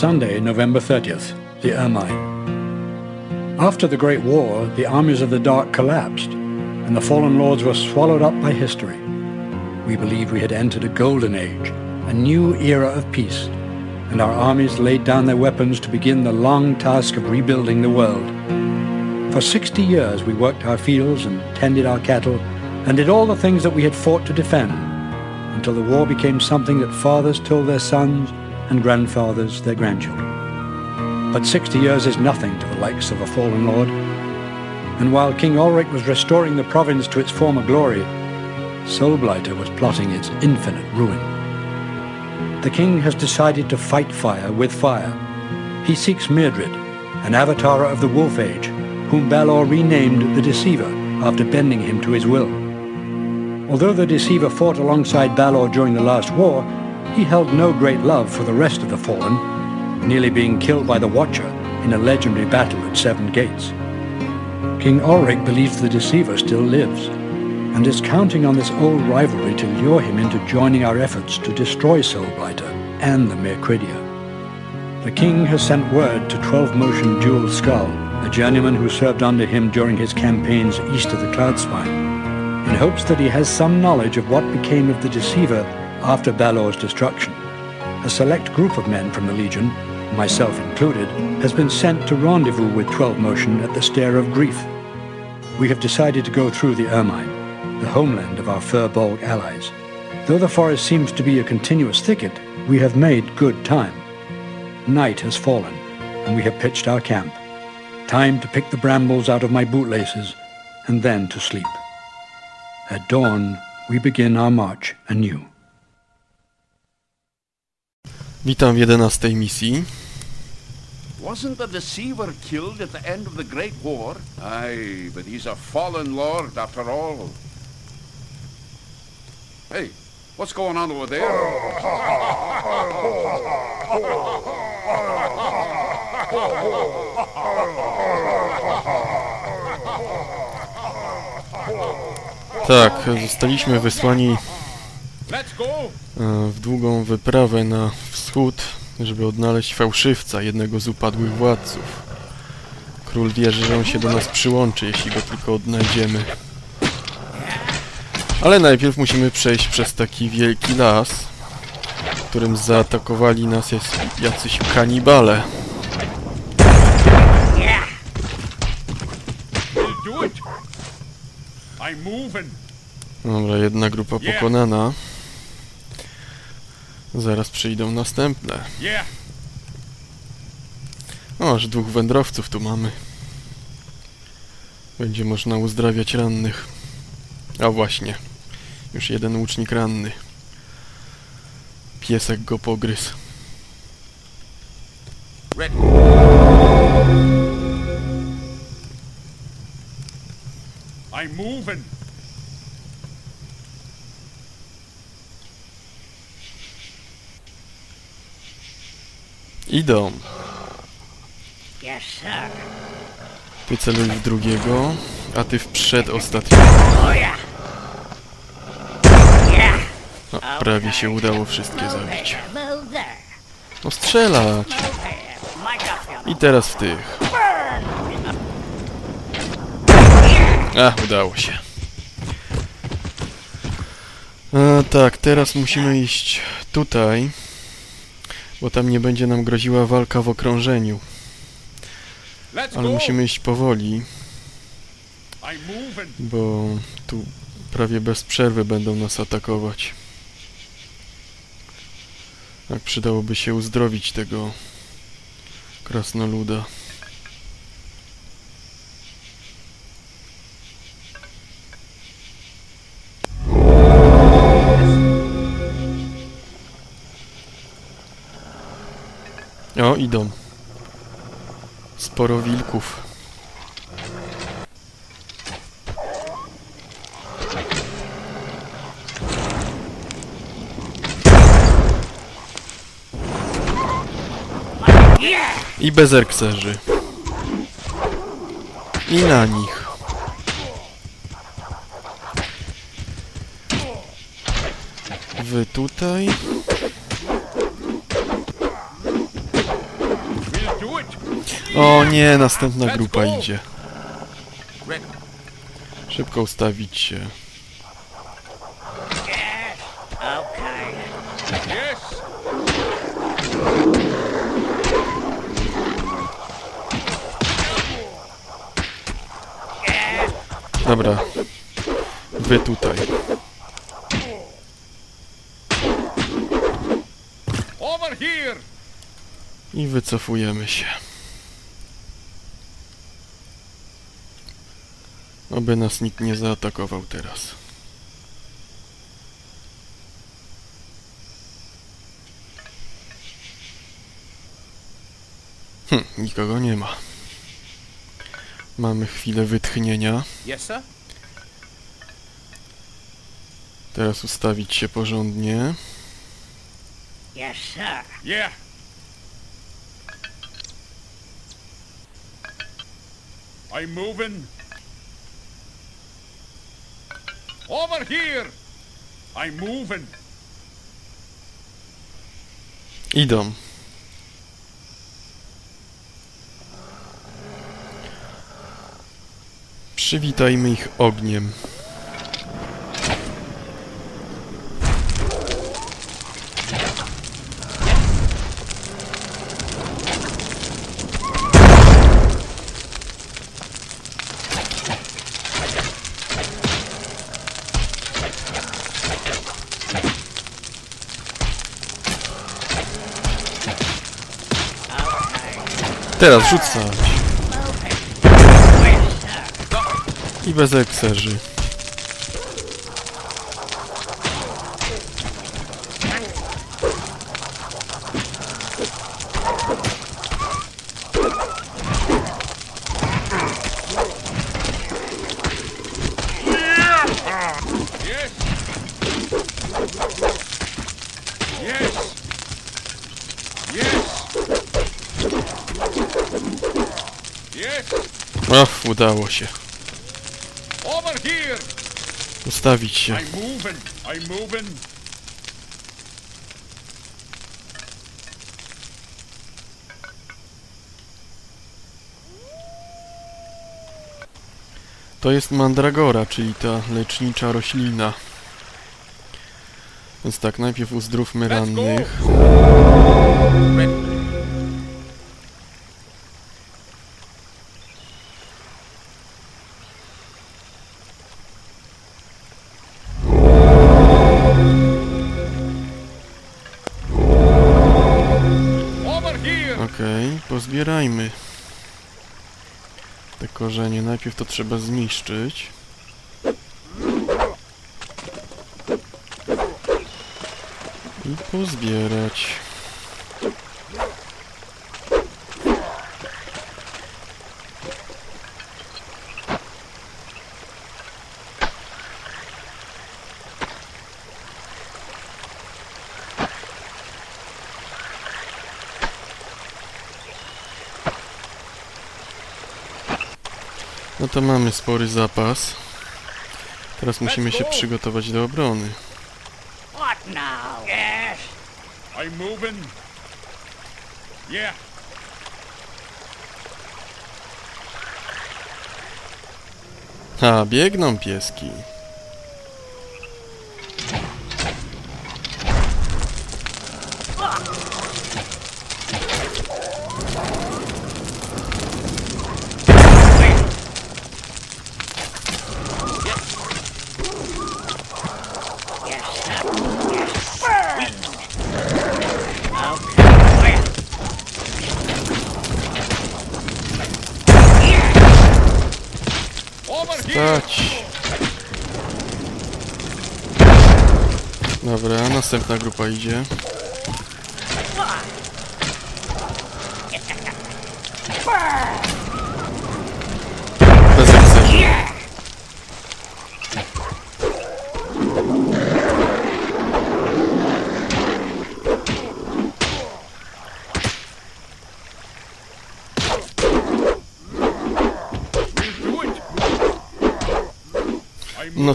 Sunday, November 30th, the Ermine. After the Great War, the armies of the Dark collapsed, and the fallen lords were swallowed up by history. We believed we had entered a golden age, a new era of peace, and our armies laid down their weapons to begin the long task of rebuilding the world. For 60 years we worked our fields and tended our cattle and did all the things that we had fought to defend until the war became something that fathers told their sons and grandfathers their grandchildren. But 60 years is nothing to the likes of a fallen lord. And while King Ulrich was restoring the province to its former glory, Soulblighter was plotting its infinite ruin. The king has decided to fight fire with fire. He seeks Mildred, an avatar of the Wolf Age, whom Balor renamed the Deceiver after bending him to his will. Although the Deceiver fought alongside Balor during the last war, he held no great love for the rest of the Fallen, nearly being killed by the Watcher in a legendary battle at Seven Gates. King Ulrich believes the Deceiver still lives, and is counting on this old rivalry to lure him into joining our efforts to destroy Soulblighter and the Mercridia. The king has sent word to 12 Motion Jewel Skull, a journeyman who served under him during his campaigns east of the Cloudspine, in hopes that he has some knowledge of what became of the Deceiver after Balor's destruction. A select group of men from the Legion, myself included, has been sent to rendezvous with 12 Motion at the Stair of Grief. We have decided to go through the Ermine, the homeland of our Furbolg allies. Though the forest seems to be a continuous thicket, we have made good time. Night has fallen, and we have pitched our camp. Time to pick the brambles out of my bootlaces, and then to sleep. At dawn, we begin our march anew. Witam w 11 misji. Wasn't the deceiver killed at the end of the Great War? Aye, but he's a fallen lord after all. Hey, what's going on over there? Tak, zostaliśmy wysłani w długą wyprawę na wschód, żeby odnaleźć fałszywca, jednego z upadłych władców. Król wierzy, że on się do nas przyłączy, jeśli go tylko odnajdziemy. Ale najpierw musimy przejść przez taki wielki las, w którym zaatakowali nas jacyś kanibale. Dobra, jedna grupa pokonana. Zaraz przyjdą następne. O, aż dwóch wędrowców tu mamy. Będzie można uzdrawiać rannych. A właśnie. Już jeden łucznik ranny. Piesek go pogryzł. Ready. I'm moving! Idą. Ty celuj w drugiego, a ty w przedostatniego. Oh. No, prawie się udało wszystkie zabić. No strzelać! I teraz w tych. A, udało się. A, tak, teraz musimy iść tutaj, bo tam nie będzie nam groziła walka w okrążeniu. Ale musimy iść powoli, bo tu prawie bez przerwy będą nas atakować. Tak, przydałoby się uzdrowić tego krasnoluda. Idą. Sporo wilków. I bezerkserzy. I na nich. Wy tutaj. O nie, następna grupa idzie. Szybko ustawić się. Dobra. Wy tutaj. I wycofujemy się. Oby nas nikt nie zaatakował teraz. Hm, nikogo nie ma. Mamy chwilę wytchnienia. Yes, sir. Teraz ustawić się porządnie. Yes, sir. Yeah. I'm moving. Over here. I'm moving. Idą. Przywitajmy ich ogniem. Teraz rzucać. I bez ekserzy. Yes. Yes. Yes. Udało się. Ustawić się. To jest mandragora, czyli ta lecznicza roślina. Więc tak, najpierw uzdrówmy rannych. Pozbierajmy te korzenie. Najpierw to trzeba zniszczyć. I pozbierać. No to mamy spory zapas. Teraz musimy się go. przygotować do obrony. What now? Yes. I'm moving. Yeah. Ha, biegną pieski. Stać. Dobra, następna grupa idzie.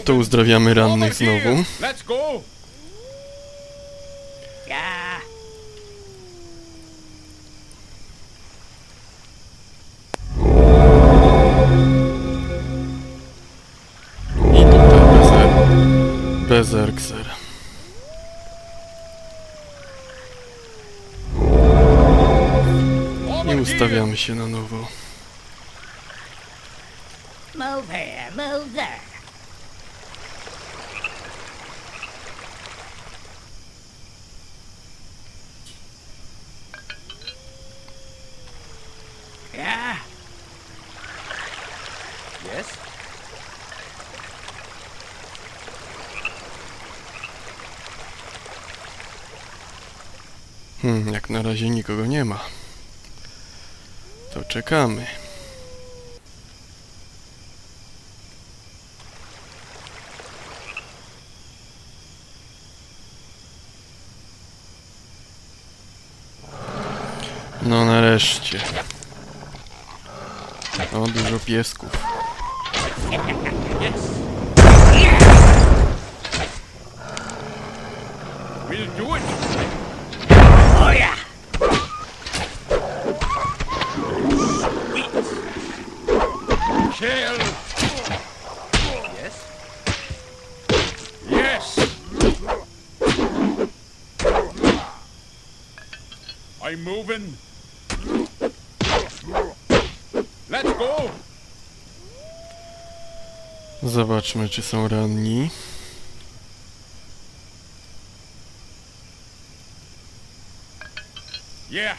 to uzdrawiamy rannych znowu. I tutaj bezer... Bezerkser. I ustawiamy się na nowo. Move here, move there. Hmm, jak na razie nikogo nie ma. To czekamy. No nareszcie. O, dużo piesków. We'll do it. Kill. Yes? Yes! I'm moving. Let's go! Zobaczmy, czy są ranni. Yeah,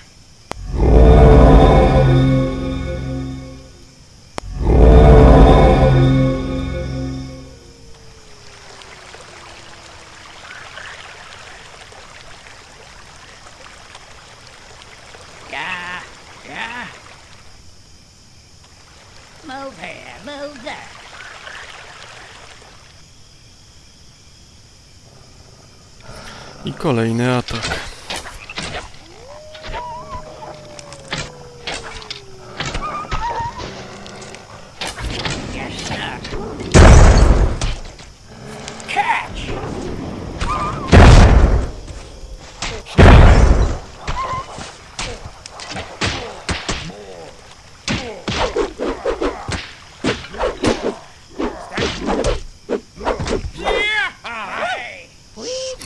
I kolejny atak.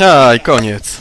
A, i koniec.